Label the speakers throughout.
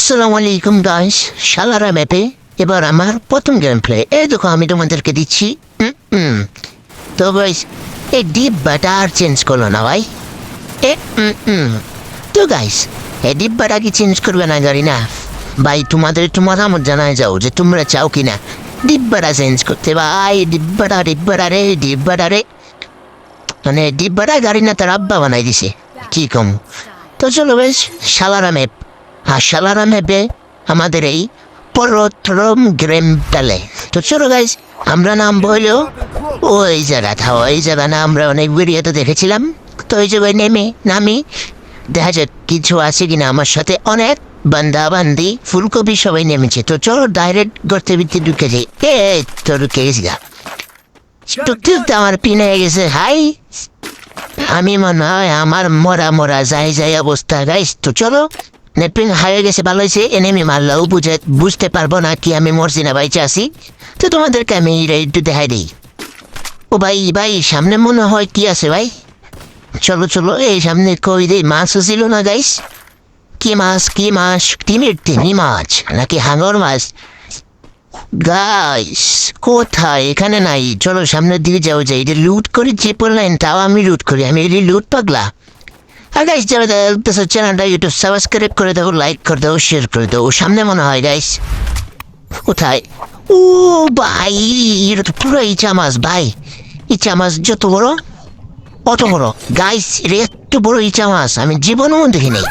Speaker 1: আসসালামু আলাইকুম গাইস শালারা ম্যাপে এবার আমার প্রথম গেম প্লে এই দেখো, আমি তোমাদেরকে দিচ্ছি। তো গাইস এই ডিব্বাটা আর চেঞ্জ করল না, ভাই। এ। তো গাইস এই ডিব্বাটা কি চেঞ্জ করবে না, জানি না। ভাই, তোমাদের একটু মতামত জানায় যাও যে তোমরা চাও কি না ডিব্বাটা চেঞ্জ করতে, ভাই ডিব্বাটা ডিব্বাটা রে ডিব্বাটা রে মানে ডিব্বাটা গাড়ি না, তার আব্বা বানাই দিছে। কি কম? তো, চলো বেশ শালারা ম্যাপ আর শালারা ম্যাপে আমাদের এই পরত্রম গ্রেম টালে তো চলো গাইজ আমরা নাম বলল ওই জায়গাটা ওই জায়গা না, আমরা অনেক ভিডিওতে দেখেছিলাম। তো ওই জায়গায় নেমে, নামি। দেখা যাক কিছু আছে কিনা আমার সাথে। অনেক বান্দা বান্দি ফুলকপি সবাই নেমেছে। তো চলো ডাইরেক্ট গর্তের ভিতরে ঢুকে যাই। এ তো ঢুকে গেছি গা। ঢুকতে ঢুকতে আমার পিন গেছে। হাই। আমি মনে হয় আমার মরা মরা যাই যাই অবস্থা গাইস তো চলো। নেপিং হারিয়ে গেছে, ভালো হয়েছে এনেমি মারলেও বুঝে বুঝতে পারব না কি আমি মরছি না বাইচে আসি তো তোমাদেরকে আমি একটু দেখাই দিই। ও ভাই ভাই, সামনে মনে হয় কি আছে ভাই? চলো চলো, এই সামনে কই রে মাছ ছিল না গাইস কি মাছ কি মাছ? টিমের তিমি মাছ, নাকি হাঙর মাছ? গাইস কোথায়? এখানে নাই। চলো, সামনের দিকে যাও যাই এটা লুট করে, যে পড়লেন তাও আমি লুট করি। আমি এটি লুট পাগলা। আর গাইস যাবে দেখতেছো চ্যানেলটা ইউটিউব সাবস্ক্রাইব করে দাও লাইক করে দাও শেয়ার করে দাও। সামনে মনে হয় গাইস কোথায়? ও ভাই, এটা তো পুরো ইচা মাছ, ভাই। ইচা মাছ যত বড়, অত বড়। গাইস এটা এত বড় ইচা মাছ, আমি জীবনেও দেখি নাই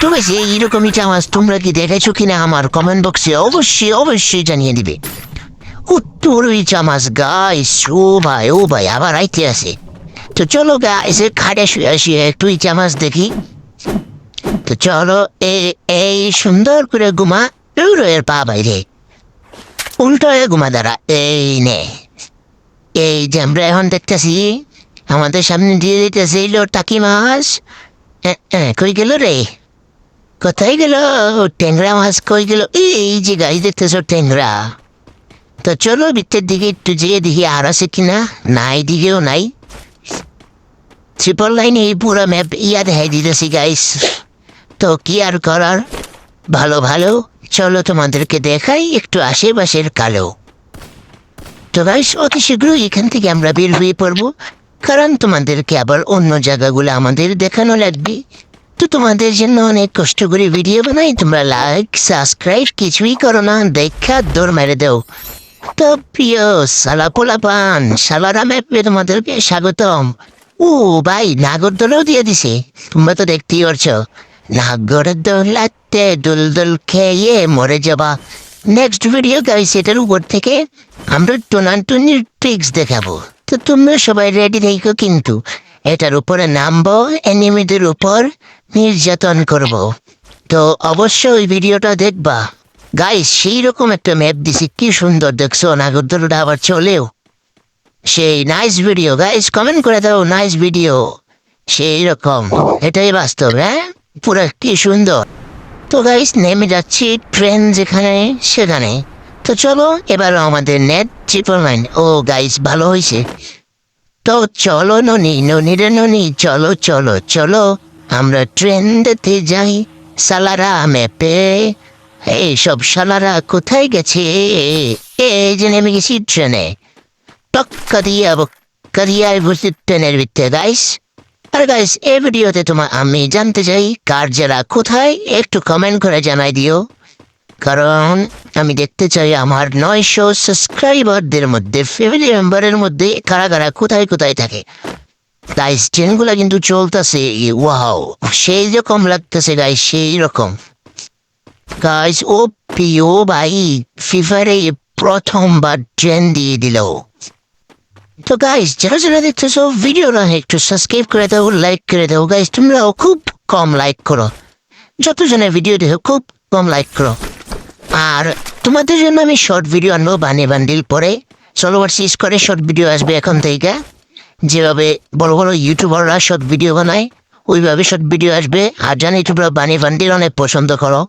Speaker 1: ঠিক আছে এইরকম ইচা মাছ তোমরা কি দেখেছ কিনা আমার কমেন্ট বক্সে অবশ্যই অবশ্যই জানিয়ে দিবে। উত্তর ইচা মাছ গাইস ও ভাই ও ভাই, আবার আইতে আছে। তো চলো গাইস খাটে শুয়ে শুয়ে ইচা মাছ দেখি। তো চলো এই এই সুন্দর করে ঘুমা এর পা বাইরে। উল্টো হয়ে ঘুমা দাঁড়া, এই নে। এই যে আমরা এখন দেখতেছি, আমাদের সামনে দিয়ে দিতেছে এই লো টাকি মাছ? কই গেল রে? কোথায় গেল? ট্যাংরা মাছ কই গেল? এই যে গাছ দেখতেছ ট্যাংরা। তো চলো ভিতরের দিকে একটু যেয়ে দেখি আর আছে কিনা। নাই, দিকেও নাই। ট্রিপল লাইন এই পুরো ম্যাপ ইয়া দেখাই দিতেছি গাইস তো কি আর করার? ভালো ভালো। চলো তোমাদেরকে দেখাই একটু আশেপাশের কালো। তো গাইস অতি শীঘ্রই এখান থেকে আমরা বের হয়ে পড়ব। কারণ তোমাদেরকে আবার অন্য জায়গাগুলো আমাদের দেখানো লাগবে। তো তোমাদের জন্য অনেক কষ্ট করে ভিডিও বানাই। তোমরা লাইক সাবস্ক্রাইব কিছুই করো না। দেখা, দৌড় মেরে দেও। তো প্রিয় সালা পোলা পান সালারা ম্যাপে তোমাদেরকে স্বাগতম। ও, ভাই, নাগরদোলাও দিয়ে দিছে। তোমরা তো দেখতেই পারছ। নাগরদোলাতে দুল দুল খেয়ে মরে যাবা। নেক্সট ভিডিও গাইস এটার উপর থেকে আমরা টোনান টোনান্টনির ট্রিক্স দেখাবো। তো তোমরা সবাই রেডি থেকো কিন্তু। এটার উপরে নামবো এনিমিদের উপর নির্যাতন করব। তো অবশ্যই ওই ভিডিওটা দেখবা। গাইস সেই রকম একটা ম্যাপ দিছি। কি সুন্দর দেখছ, নাগরদোলটা আবার চলেও। সেই নাইস ভিডিও গাইস কমেন্ট করে দাও নাইস ভিডিও সেই রকম, এটাই বাস্তব হ্যাঁ? পুরো কি সুন্দর। তো গাইস নেমে যাচ্ছি ট্রেন যেখানে, সেখানে। তো চলো এবার আমাদের নেট ট্রিপল নাইন ও গাইস ভালো হয়েছে। তো চলো ননি ননি রে ননি, চলো চলো চলো, আমরা ট্রেন দেখতে যাই সালারা ম্যাপে এই সব সালারা কোথায় গেছে? এই যে নেমে গেছি ট্রেনে টক্কা দিয়ে বক্কা দিয়ে বসে ট্রেনের ভিতরে গাইস আর গাইস এই ভিডিওতে তোমার আমি জানতে চাই, কার যারা কোথায়? একটু কমেন্ট করে জানাই দিও। কারণ, আমি দেখতে চাই আমার নয়শো সাবস্ক্রাইবারদের মধ্যে ফ্যামিলি মেম্বারের মধ্যে কারা কারা কোথায় কোথায় থাকে। তাই ট্রেনগুলো কিন্তু চলতেছে ওয়াও সেই রকম লাগতেছে গাইস সেই রকম। গাইস ও পিও ভাই ফিফারে প্রথমবার ট্রেন দিয়ে দিল। তো গাইস যারা যারা দেখতেছো ভিডিওটা একটু সাবস্ক্রাইব করে দাও লাইক করে দাও। গাইস তোমরাও খুব কম লাইক করো। যতজনের ভিডিও দেখো, খুব কম লাইক করো। আর তোমাদের জন্য আমি শর্ট ভিডিও আনব বানে বান্ডিল পরে। চলোবার শেষ করে শর্ট ভিডিও আসবে এখন থেকে। যেভাবে বড় বড় ইউটিউবাররা শর্ট ভিডিও বানায়, ওইভাবে শর্ট ভিডিও আসবে। আর জানি তোমরা বানি বান্ডিল অনেক পছন্দ করো।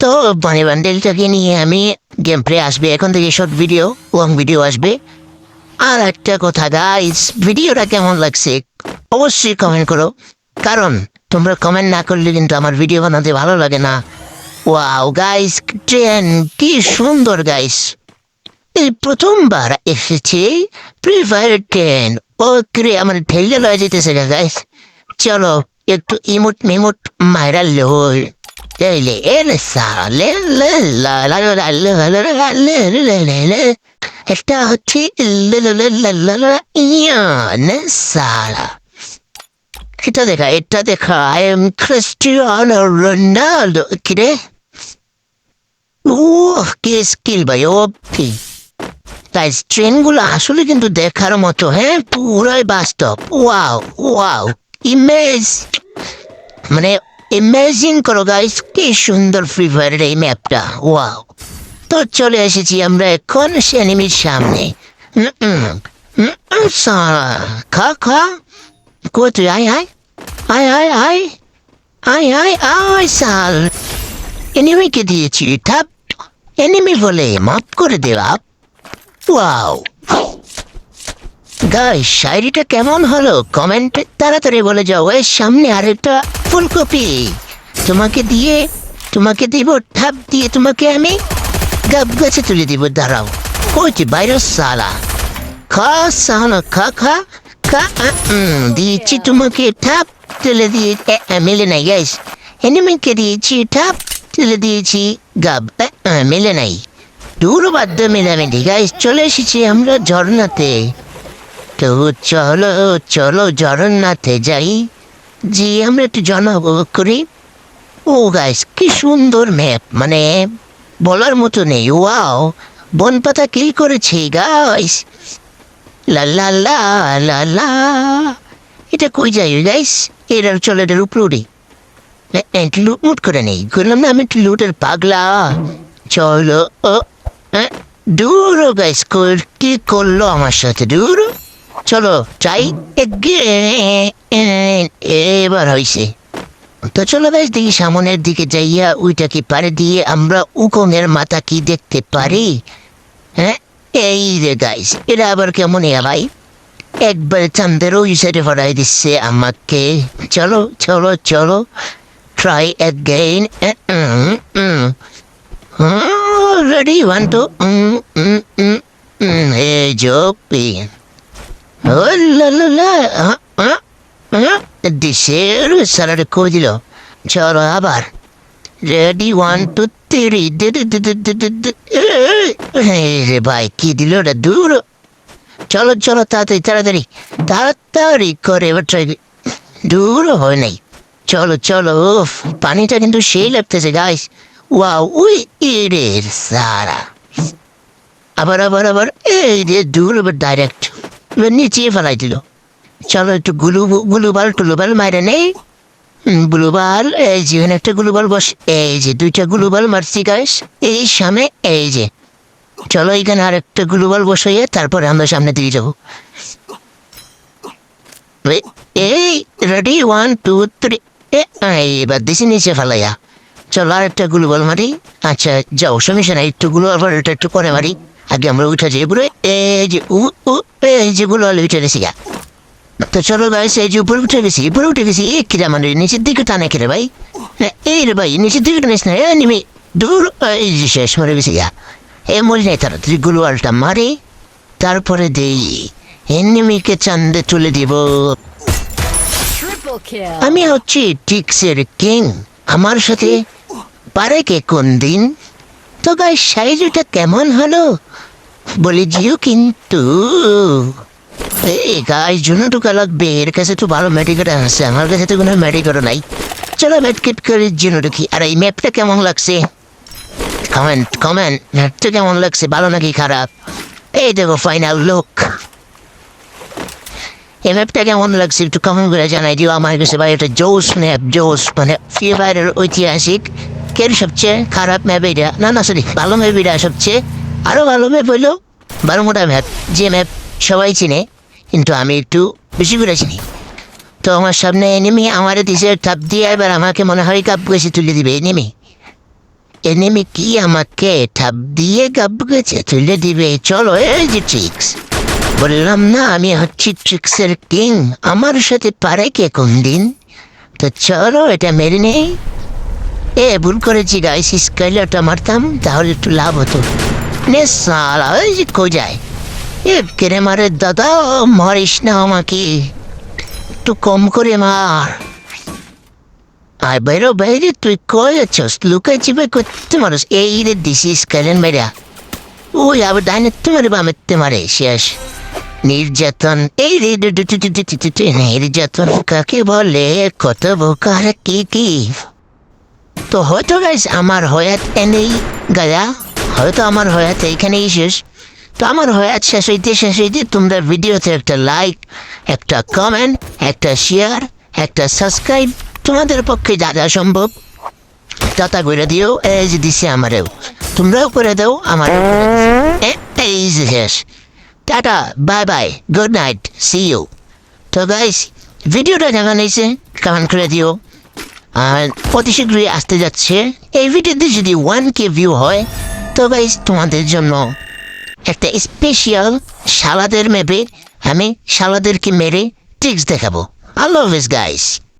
Speaker 1: তো বানি বান্ডিলটাকে নিয়ে আমি গেম প্লে আসবে, এখন থেকে শর্ট ভিডিও লং ভিডিও আসবে। আর একটা কথা গাইস ভিডিওটা কেমন লাগছে অবশ্যই কমেন্ট করো কারণ তোমরা কমেন্ট না করলে কিন্তু আমার ভিডিও বানাতে ভালো লাগে না ওয়াও গাইস ট্রেন কি সুন্দর গাইস এই প্রথমবার এসেছে ফ্রি ফায়ার ট্রেন ও ক্রে আমার ঠেলে লয়ে যেতেছে গাইস চলো একটু ইমোট মিমোট মাইরা লই এলে এলে সালে লে লা লা লা লা লা লা লা লা লে এটা হচ্ছে সালা এটা দেখা এটা দেখা আই এম ক্রিস্টিয়ানো রোনাল্ডো কিরে ও কি স্কিল ভাই ও কি গাইস ট্রেনগুলো আসলে কিন্তু দেখার মতো হ্যাঁ পুরাই বাস্তব ওয়াও ওয়াও ইমেজ মানে ইমেজিন করো গাইস কি সুন্দর ফ্রি ফায়ারের এই ম্যাপটা ওয়াও তো চলে এসেছি আমরা এখন সেনিমির সামনে। উম, খা খা। কোথায় আয় আয়। আয় আয় আয়। আয় আয় আয় সাল। এনিমিকে দিয়েছি? ঠাপ। এনিমি বলে মাফ করে দেওয়া ওয়াও। গাই শায়রিটা কেমন হলো? কমেন্টে তাড়াতাড়ি বলে যাও। এর সামনে আরেকটা ফুলকপি। তোমাকে দিয়ে তোমাকে দিব ঠাপ দিয়ে তোমাকে আমি গাব গাছে তুলে দিব দাঁড়াও কইছি বাইরে সালা খা সালা খা খা খা দিয়েছি তোমাকে ঠাপ তুলে দিয়ে মেলে নাই গাইস এনিমিকে দিয়েছি ঠাপ তুলে দিয়েছি গাব মেলে নাই দূর বাদ্য মেলামেলি গাইস চলে এসেছি আমরা ঝর্ণাতে তো চলো চলো ঝর্ণাতে যাই জি আমরা একটু জনাবো করি ও গাইস কি সুন্দর ম্যাপ মানে বলার মতো নেই ওয়াও। বন পাতা কিল করেছে গাইস লা লা লা লা লা। এটা কই যাই গাইস এরা চলে এটার উপরে এ, একটু লুট মুট করে নেই। করলাম না আমি একটু লুটের পাগলা। চলো ও দূর গাইস কি করল আমার সাথে? দূর? চলো চাই এবার হয়েছে তো চলো বেশ, দেখি সামনের দিকে যাইয়া ওইটা কি পারে দিয়ে আমরা উকনের মাথা কি দেখতে পারি? হ্যাঁ এই রে গাইস এরা আবার কেমন এ ভাই? একবার চান্দের ওই সাইডে ভরাই দিচ্ছে আমাকে। চলো চলো চলো try again ready one two এই জোপি ও, লা লা লা দেশের সারারে কই দিল চলো আবার রেডি ওয়ান টু থ্রি রে ভাই কি দিল ওটা দূর চলো চলো তাড়াতাড়ি তাড়াতাড়ি করে এবার ট্রাই দূর হয় নাই চলো চলো উফ পানিটা কিন্তু সেই লাগতেছে গাইস ওয়াও উই রে সারা আবার আবার আবার এই রে দূর এবার ডাইরেক্ট এবার নিচে ফেলাই দিল চলো একটু গুলু, গুলুবাল, টুলুবাল মারে নেই। গ্লোবাল, এই যে একটা গ্লোবাল বস, এই যে দুইটা গ্লোবাল মারছি গাইস এই সামনে, এই যে। চলো এখানে আর একটা গ্লোবাল বসাইয়ে তারপরে আমরা সামনে দিয়ে যাব। এই রেডি ওয়ান টু থ্রি এবার দিছি নিচে ফেলাইয়া। চলো আর একটা গ্লোবাল মারি। আচ্ছা যাও সমস্যা নাই একটু গ্লোবাল এটা একটু পরে মারি। আগে আমরা উঠে যাই পুরো এই যে উ, এই যে গ্লোবাল উঠে গেছি গা। তো চলো ভাই সেই যে উপরে উঠে গেছি উপরে উঠে গেছি এ কিরা মানে নিচের দিকে টানে কিরে ভাই এই রে ভাই নিচের দিকে টানিস না এ নিমি দূর এই যে শেষ মরে গেছি গা এ মরি নাই তারা তাড়াতাড়ি গুলোয়ালটা মারি তারপরে দেই এনিমিকে চান্দে তুলে দিব আমি হচ্ছি টিক্সের কিং আমার সাথে পারে কে কোন দিন তো গাই সাইজটা কেমন হলো বলে জিও কিন্তু এই গাই জন্য ঢুকা লাগবে এর কাছে তো ভালো মেডিকেট আছে। আমার কাছে তো কোনো মেডিকেটও নাই। চলো মেডিকেট করে জন্য ঢুকি আর, এই ম্যাপটা কেমন লাগছে? কমেন্ট কমেন্ট ম্যাপটা কেমন লাগছে? ভালো নাকি খারাপ? এই দেখো ফাইনাল লুক এই ম্যাপটা কেমন লাগছে একটু কমেন্ট করে জানাই দিও। আমার কাছে ভাই, এটা জোস ম্যাপ জোস। মানে ফ্রি ফায়ারের ঐতিহাসিক। কেন সবচেয়ে খারাপ ম্যাপ এটা? না না সরি ভালো ম্যাপ এটা সবচেয়ে আরও ভালো ম্যাপ হইল বারোমোটা ম্যাপ যে ম্যাপ সবাই চিনে কিন্তু আমি একটু বেশি করে চিনি। তো আমার সামনে এনিমি আমার দিছে টাপ দিয়ে এবার আমাকে মনে হয় কাপ গেছে তুলে দিবে। এনিমি এনেমি কি আমাকে ঠাপ দিয়ে কাপ গেছে তুলে দিবে? চলো এই যে ট্রিক্স বললাম, না, আমি হচ্ছি ট্রিক্সের কিং আমার সাথে পারে কে কোন দিন তো চলো, এটা মেরে নেই। এ, ভুল করেছি গাইস ওটা মারতাম, তাহলে একটু লাভ হতো। নে সালা, ওই যে কোজায় কেড়ে মারে দাদা মারিস না আমাকে একটু কম করে মার আর বাইরে বাইরে তুই কই লুকাই চিপে করতে মারস এই রে দিসিস কারেন বাইরা ওই আবার ডাইনেতে মারে বামেতে মারে শেষ নির্যাতন এই রে নির্যাতন কাকে বলে কত বোকার কি কি তো হয়তো গাইস আমার হয়াত এনেই গায়া হয়তো আমার হয়াত এইখানেই শেষ তো আমার হয়াত শেষ হইতে শেষ হইতে তোমরা ভিডিওতে একটা লাইক একটা কমেন্ট একটা শেয়ার একটা সাবস্ক্রাইব তোমাদের পক্ষে যা যা সম্ভব টাটা করে দিও, এই যে দিছে আমারেও। তোমরাও করে দাও আমার এই যে শেষ। Tata bye bye good night see you তো গাইস ভিডিওটা কেমন হয়েছে কমেন্ট করে দিও। আর অতি শীঘ্রই আসতে যাচ্ছে। এই ভিডিওতে যদি ওয়ান কে ভিউ হয়, তো গাইস তোমাদের জন্য একটা স্পেশাল সালাদের মেপে আমি সালাদেরকে মেরে ট্রিক্স দেখাবো। আল্লাহ হাফিজ গাইস